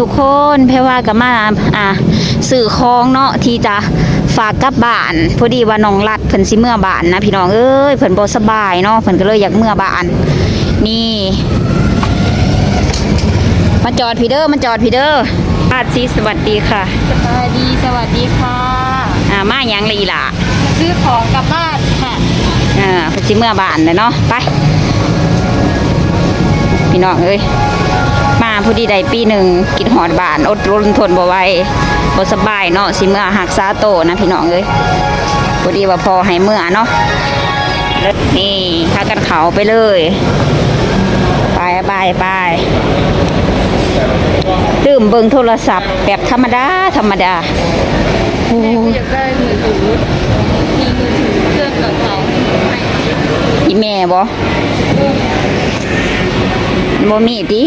ทุกคนเพรว่ากับมาอ่าสื่อคองเนาะที่จะฝากกลับบ้านพอดีว่าน้องรัดเพิ่นสิเมื่อบ้านนะพี่น้องเอ้ยเพิ่นบ่สบายเนาะเพิ่นก็เลยอยากเมื่อบ้านนี่มาจอดพี่เด้อมาจอดพี่เด้ออาซีสวัสดีค่ะสวัสดีสวัสดีค่ะอ่ามาหยังเลยอีหล่ะซื้อของกลับบ้านค่ะอ่าเพิ่นสิเมื่อบ้านเลยเนาะไปพี่น้องเอ้ยมา พอดีใดปีหนึ่งกินหอดบ้านอดรนทนบ่ไหวบ่สบายเนาะสิเมื่อหักษาโตนะพี่น้องเอ้ยพอดีว่าพอให้เมื่อเนาะแล้วนี่พากันเขาไปเลย ไปไปไปดื่มเบิงโทรศัพท์แบบธรรมดา ธรรมดาโอ้แม่ก็อยากได้มือถือมีมือถือเครื่องเก่าๆให้อีแม่บ่ บ่มีติ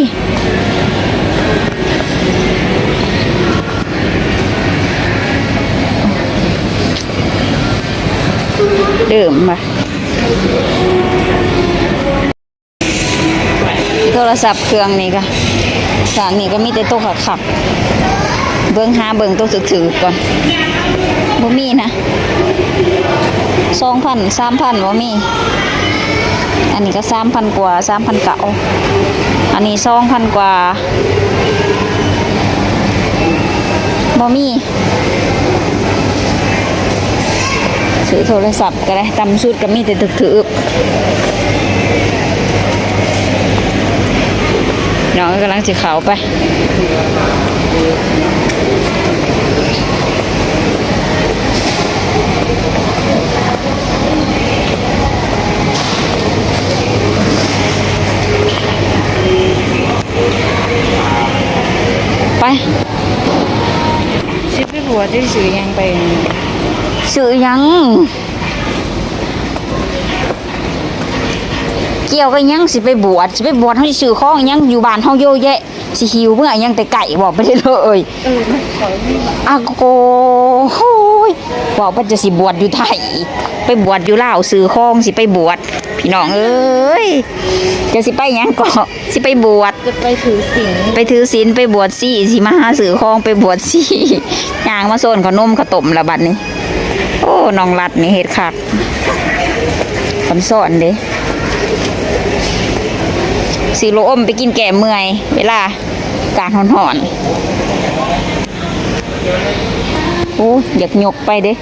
ดื่มมาโทรศัพท์เครื่องนี้ก็สางนี้ก็มีแต่ต๊ะขับๆเบิ่งหาเบิ่งต๊ะถือๆก่อนบ่มีนะสองพันสามพันบ่มี อันนี้ก็สามพันกว่าสามพันเก่าอันนี้สองพันกว่าบ่มีซื้อโทรศัพท์ก็ได้ตำชุดก็มีแต่ตึกถือน้องกำลังจะเขาไป ซื้อยังไปซื้อหยัง เกี่ยวกับหยังสิไปบวชสิไปบวชเฮาสิซื้อของหยังอยู่บ้านเฮาเยอะแยะสิหิวเมื่อหยังแต่ไก่บอกไปได้เลยเออมันขอไม่มาอาโกโอ้ยบอกว่าจะสิบวชอยู่ไทยไปบวชอยู่ลาวซื้อของสิไปบวช พี่น้องเอ้ยจะสิไปหยังก็สิไปบวชจะไปถือสิงไปถือศีลไปบวชซี่สิมาหาซื้อของไปบวชซี่ย่างมาโซนขนมขาวต้มละบัดนี้ โอ้น้องรัดนี่เฮ็ดคักคำสอนเด้สิโลอมไปกินแก่เมื่อย เวลาการหอนๆโอ้อยากยกไปเด้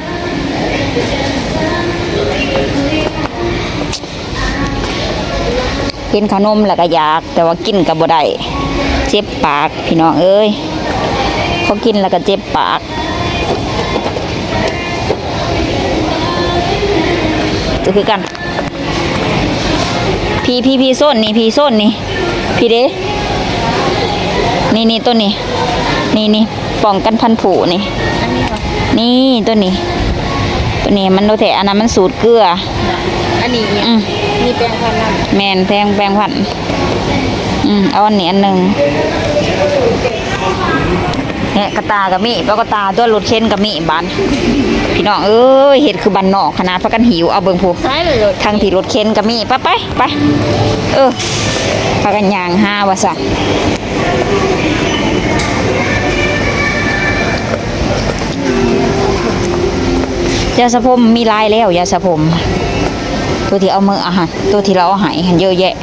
กินขนมแล้วก็อยาก แต่ว่ากินกับบ่ได้เจ็บปากพี่น้องเอ้ยเขากินแล้วก็เจ็บปากก็คือกัน พี่พี่พี่ส้นนี่พี่ส้นนี่ พี่เด้นี่นี่ต้นนี้นี่นี่ป้องกันพันธุ์ผูนี่อันนี้เหรอนี่ตัวนี้ตัวนี้มันโดแถอันนั้นมันสูตรเกลือ อันนี้เนี่ยอืม มีแปรงฟันน้ำแมนแพงแพงพันธุ์อืมเอาอันนี้อันหนึ่งเนี่ยกระตากับมีปลากระตาตัวรถเข็นกับมีบานพี่น้องเอ้ยเห็ดคือบันนอกขนาดพักกันหิวเอาเบิ่งผูใช่เลยเลยทางที่รถเข็นก็มีไปไปไปเออพากันยางห้าวะสัยาสระผมมีลายแล้วยาสระผม ตัวที่เอามืออาหารตัวที่เราเอาใหายเยอะแยะ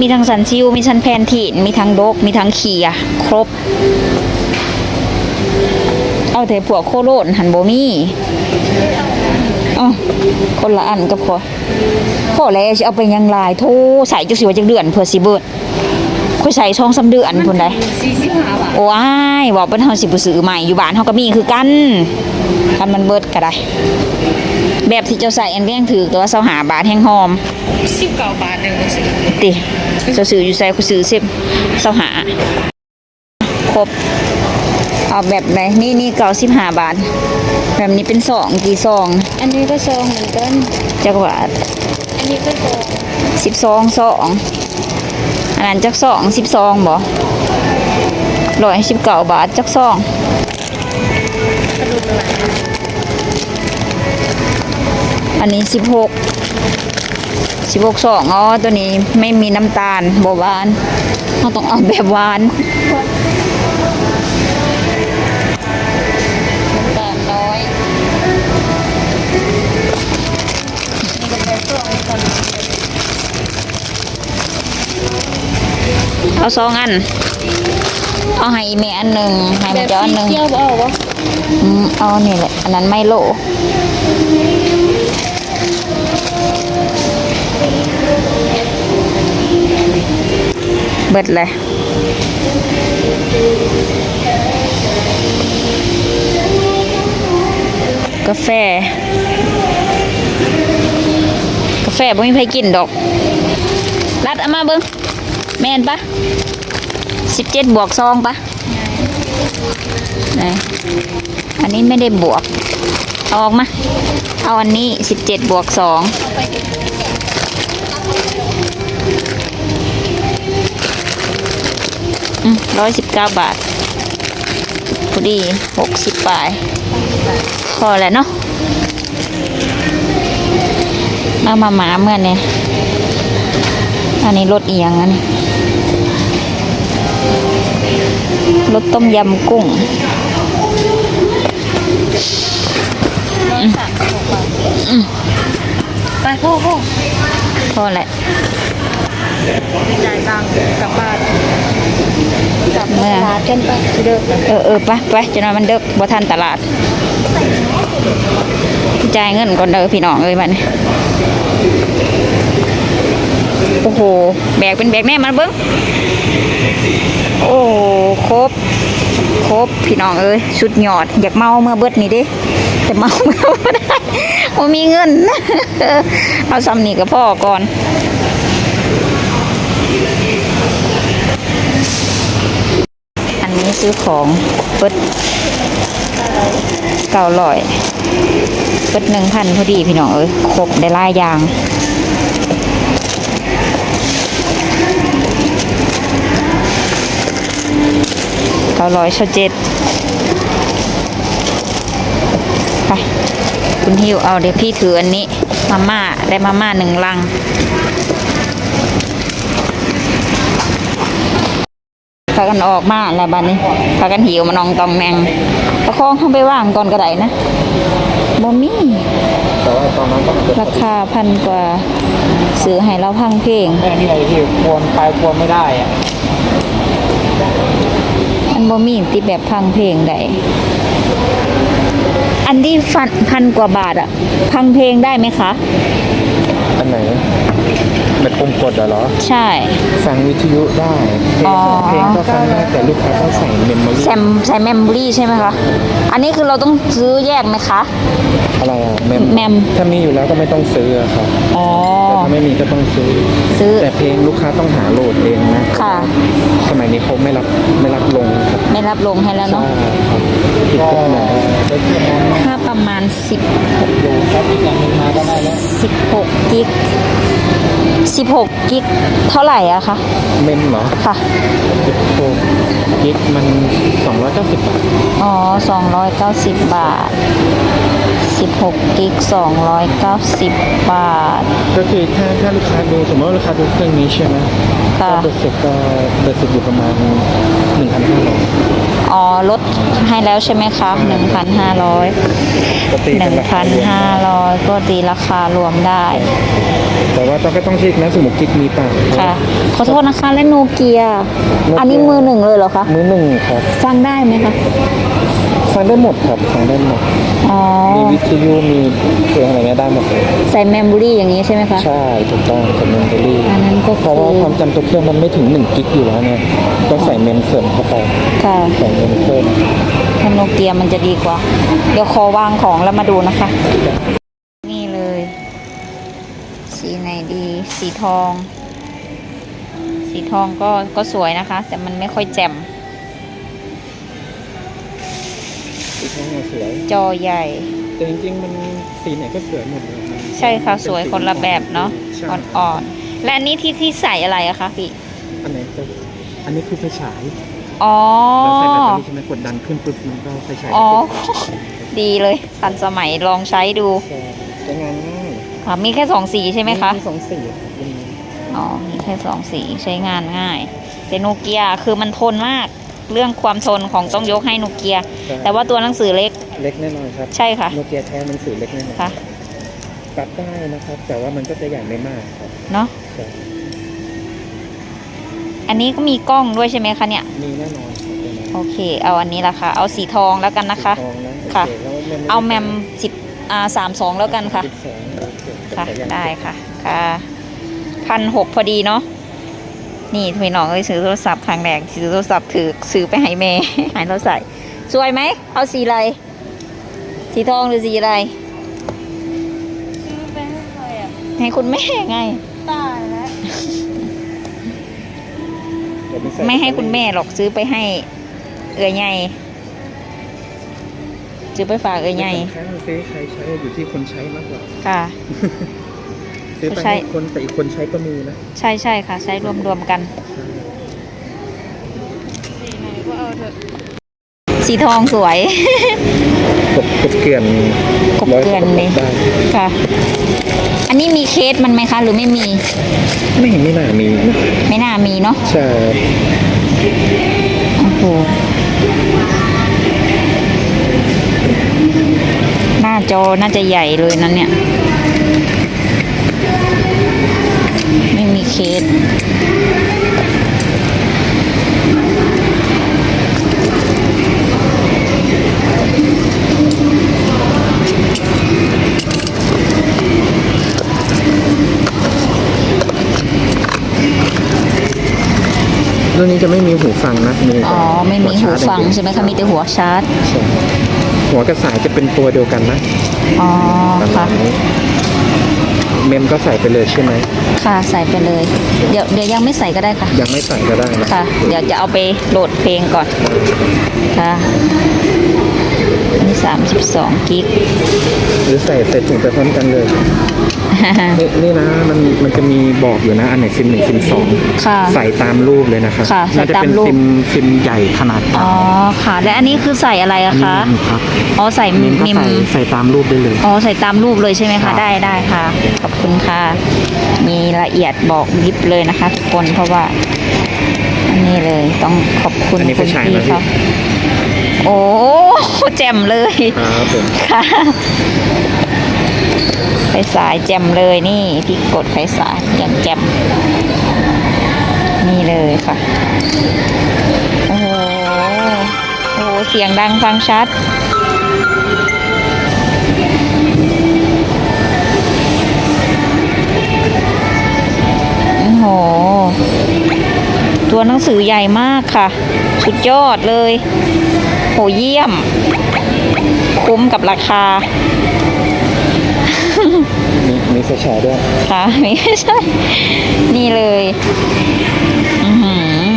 มีทั้งสันซิวมีทั้งแพนทีนมีทั้งโดก มีทั้งเขียครบ เอาแต่พวกโคโรนหันโบมี่อ๋อคนละอันกับพอพอแล้วสิเอาไปยังลายโทใส่จักสิว่าจักเดือนเพื่อสิเบิดค่อยใส่ช่องสามเดือนพุ่นใดสี่สิบห้าบาทโอ้ยบอกเป็นเฮาสิบ่ซื้อใหม่อยู่บ้านเฮาก็มีคือกัน คันมันเบิดก็ได้ แบบที่เจ้าใส่อันก็ยังถือตัวเสาหาบาทแห้งหอมสิบเก้าบาทหนึ่งสิติเจ้าซื้ออยู่ใส่กูซื้อสิบเสาหาครบเอาแบบไหนนี่นี่เก่าสิบห้าบาท แบบนี้เป็นสองกี่ซอง อันนี้ก็ซองเหมือนกันจักบาทอันนี้ก็ซองสิบสองสองอันนั้นจักสองสิบสองบ่ร้อยสิบเก้าบาทจักสองกระดูก อันนี้สิบหกสิบหกสองอ๋อตัวนี้ไม่มีน้ำตาลบหวานเราต้องเอาแบบหวานน้ำตาลน้อยเอาสองอัน เอาให้อีเมอันหนึ่งให้มันจ้อันหนึ่ง เที่ยวบ่เอาวะ อืมเอานี่แหละ อันนั้นไม่โลเบิดเลยกาแฟ กาแฟบ่มีใครกินดอก รัดเอามาเบิ้งแม่นปะสิบเจ็ดบวกซองปะไหน อันนี้ไม่ได้บวกเอาออกมาเอาอันนี้สิบเจ็ดบวกสองร้อยสิบเก้าบาทพอดีหกสิบบาทพอแล้วเนาะมามาหมาเมื่อเนี่ยอันนี้รสเอียงอันนี้รสต้มยำกุ้ง สามสิบหกบาทไปพ่อพ่อพอแหละจ่ายตังค์กลับบ้านกลับเมื่อร้านกันไปเดินเออเออไปไปจะนอนมันเด็กบ่ทันตลาดจ่ายเงินก่อนเด้อพี่น้องเอ้ยบัดนี้โอ้โห แบกเป็นแบกแน่มันเบิ้งโอ้โหครบ ครบพี่น้องเอ้ยสุดหยอด อยากเมาเมื่อเบิดนี่เด้ แต่เมาเมื่อบ่ได้บ่มีเงิน เอาซ้ำนี่กับพ่อก่อนอันนี้ซื้อของเปิดเก้าร้อยเปิดหนึ่งพันพอดีพี่น้องเอ้ยครบได้หลายยาง เก้าร้อยชเจ็ดไปคุณฮิวเอาเดี๋ยวพี่ถืออันนี้ มาม่าได้มาม่าหนึ่งลังพากันออกมาแล้วบัดนนี้พากันหิวมานองตองแมงประคองเข้าไปว่างก่อนก็ได้นะบ่มีแต่ว่าตอนนั้นต้องราคาพันกว่าซื้อให้เราพังเพลงแม่นี่ไอ้ที่ควรไปควรไม่ได้อะ มันบ่มีที่แบบพังเพลงได้อันที่ฟันพันกว่าบาทอะพังเพลงได้ไหมคะอันไหนแบบปุ่มกดอะเหรอ ใช่ ฟังวิทยุได้ เพลอ๋งอเพลงก็ฟังได้แต่ลูกค้าต้องใส่เมมโมรี่แซมใส่แมมโมรี่ใช่ไหมคะ อันนี้คือเราต้องซื้อแยกไหมคะ อะไรอะเมมแมมถ้ามีอยู่แล้วก็ไม่ต้องซื้ออะครับ อ๋อแต่ ถ้าไม่มีก็ต้องซื้อ ซื้อ แต่เพลงลูกค้าต้องหาโหลดเองนะค่ะ สมัยนี้เขาไม่รับไม่รับลงครับไม่รับลงให้แล้วใช่เนาะครับผิดกฎหมายค่าประมาณ10ดูครับอีกอย่างหนึงมาก็ได้แล้ว16กิก16กิกเท่าไหร่อะคะเมมเหรอค่ะ 16กิกมัน 290 บาทอ๋อ 290 บาท 16กิก290 บาท ก็คือถ้าถ้าลูกค้าดูสมมติว่าลูกค้าดูเครื่องนี้ใช่ไหมค่ะก็เบอร์เสร็จก็เบอร์เสร็จอยู่ประมาณ1,500อ๋อลดให้แล้วใช่ไหมคะ1,500 ก็ตีเป็นราคารวม1,500 ก็ตีราคารวมได้ แต่ว่าต้องก็ต้องเช็คนะสมมติกิกมีเปล่า ค่ะ ขอโทษนะคะและโนเกีย อันนี้มือหนึ่งเลยเหรอคะ มือหนึ่งครับ ฟังได้ไหมคะ ฟังได้หมดครับฟังได้หมด อ๋อ มีวิทยุมีเพลงอะไรเงี้ยได้หมดเลยใส่เมมโมรี่อย่างนี้ใช่ไหมคะ ใช่ถูกต้องกับเมมโมรี่อันนั้นก็เพราะว่าคือความจำตัวเครื่องมันไม่ถึง1กิกอยู่แล้วเนี่ยต้องใส่เมมเสริมเข้าไปค่ะใส่เมมเพิ่มถ้าโนเกียมันจะดีกว่า เดี๋ยวขอวางของแล้วมาดูนะคะ นี่เลย สีไหนดี สีทอง สีทองก็ก็สวยนะคะ แต่มันไม่ค่อยแจ่ม สีทองสวย จอใหญ่ แต่จริงๆ มันสีไหนก็สวยหมดเลยมันใช่ค่ะสวยคนละแบบเนาะใช่อ่อนๆ และอันนี้ที่ที่ใส่อะไรอะคะพี่ อันไหนจะอันนี้คือไฟฉายอ๋อ เราใส่แบตเตอรี่ใช่ไหมกดดันขึ้นปุ๊บมันก็ไฟฉายอ๋อ ดีเลยทันสมัยลองใช้ดูใช่ใช้งานง่ายค่ะมีแค่สองสีใช่ไหมคะสองสีครับรุ่นนี้อ๋อ มีแค่สองสีใช้งานง่ายแต่โนเกียคือมันทนมาก เรื่องความทนของต้องยกให้โนเกีย แต่ว่าตัวหนังสือเล็กเล็กแน่นอนครับใช่ค่ะโนเกียแท้มันสื่อเล็กแน่นอนค่ะปรับได้นะครับ แต่ว่ามันก็จะใหญ่ไม่มากครับเนาะใช่อันนี้ก็มีกล้องด้วยใช่ไหมคะเนี่ยมีแน่นอนครับตัวนั้นโอเค เอาอันนี้ละค่ะ เอาสีทองแล้วกันนะคะสีทองนะค่ะโอแล้วเอาแมมสิบอ่าสามสองแล้วกันค่ะสิบสองโอเคค่ะขออนุญาตได้ค่ะค่ะพันหกพอดีเนาะ นี่พี่น้องเอ้ยซื้อโทรศัพท์ครั้งแรกซื้อโทรศัพท์ถือซื้อไปให้แม่ให้เราใส่สวยไหมเอาสีอะไรสีทองหรือสีอะไรซื้อไปให้ใครอะให้คุณแม่ไงตายแล้วเดี๋ยวใส่ไม่ให้คุณแม่หรอกซื้อไปให้เอือใหญ่ซื้อไปฝากเอือใหญ่ไม่สำคัญซื้อใครใช้อยู่ที่คนใช้มากกว่าค่ะ ซื้อไปใช้ให้คนแต่อีกคนใช้ก็มีนะใช่ใช่ค่ะ ใช้รวมๆกันสีไหนก็เอาเถอะสีทองสวย กบกบเกลื่อนกบเกลื่อนร้เลยได้ค่ะ อันนี้มีเคสมันไหมคะ หรือไม่มี ไม่เห็นไม่น่ามีนะไม่น่ามีเนาะใช่โอ้โหหน้าจอน่าจะใหญ่เลยนั่นเนี่ย ไม่มีเคสรุ่นนี้จะไม่มีหูฟังนะมีแต่อ๋อ ไม่มีหูชาร์จฟังอย่างเดียวใช่ไหมคะมีแต่หัวชาร์จใช่หัวกับสายจะเป็นตัวเดียวกันนะอ๋อ ประค่ะมาณนี้ เมมก็ใส่ไปเลยใช่ไหมค่ะใส่ไปเลย เดี๋ยวเดี๋ยวยังไม่ใส่ก็ได้ค่ะ ยังไม่ใส่ก็ได้นะค่ะ เดี๋ยวจะเอาไปโหลดเพลงก่อนค่ะอันนี้สามสิบสองกิกหรือใส่ใส่ถุงไปพร้อมกันเลย นี่นี่นะมันมันจะมีบอกอยู่นะ อันไหนซิมหนึ่งซิมสองค่ะ ใส่ตามรูปเลยนะครับค่ะใส่น่าจะตามเป็นรูป ซิมซิมใหญ่ขนาดกลาอ๋องค่ะ และอันนี้คือใส่อะไรอะคะอันนี้ครับอ๋อใส่เมมิมมก็ใส่ใส่ตามรูปได้เลย อ๋อใส่ตามรูปเลยใช่ไหมครัคะ บ ได้ได้ค่ะ ขอบคุณค่ะ มีละเอียดบอกยิบเลยนะคะ ทุกคนเพราะว่า อันนี้เลยต้องขอบคุณอันนี้คุไฟณฉายพี่นะพี่เขาโอ้แจ่มเลย ครับผมค่ะ ไฟสายแจ่มเลยนี่พี่กดไฟสายอย่างแจ่มนี่เลยค่ะ โอ้โหโอ้โหเสียงดังฟังชัดโอ้โห ตัวหนังสือใหญ่มากค่ะ สุดยอดเลย โหเยี่ยม คุ้มกับราคา มีมีไฟฉายด้วยค่ะไม่ใช่ นี่เลยอือหือ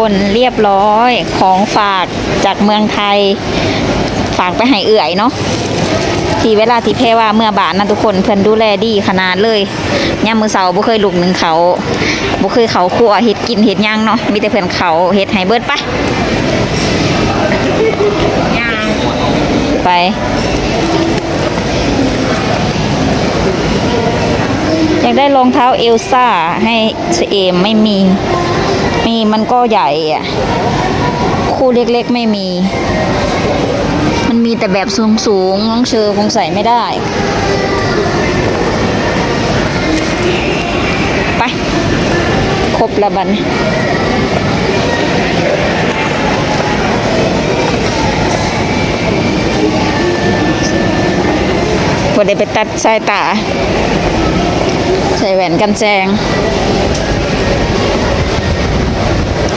คนเรียบร้อยของฝากจากเมืองไทย ฝากไปให้เอื่อยเนาะที่เวลาที่เพว่าเมื่อบานนะทุกคนเพื่อนดูแลดีขนาดเลยย่ามมือเสาบ่เคยลุกหนึ่งเขาบ่เคยเขาครัวเฮ็ดกินเฮ็ดหยังเนาะมีแต่เพื่อนเขาเฮ็ดให้เบิดไปไป อยาก ได้รองเท้าเอลซ่าให้เสเอมไม่มี มีมันก็ใหญ่อะคู่เล็กๆไม่มี มันมีแต่แบบสูงๆน้องเชอคงใส่ไม่ได้ ไป ครบล้วบันพอได้ไปตัดสายตา ส่แหวนกันแจง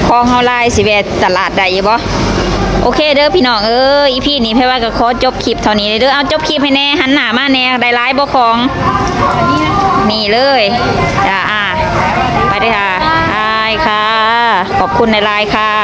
คลองเฮาลายสิแวตลาดได้ยู่บ่โอเคเด้อพี่น้องเอ้ยอีพี่นี่เพ่ว่าก็ขอจบคลิปเท่านี้เลยเด้อเอาจบคลิปให้แน่หันหน้ามาแน่ได้ไลฟ์บ่ของนี่เลยจ้าอ่าไปเลยค่ะได้ค่ะ ขอบคุณในไลน์ค่ะ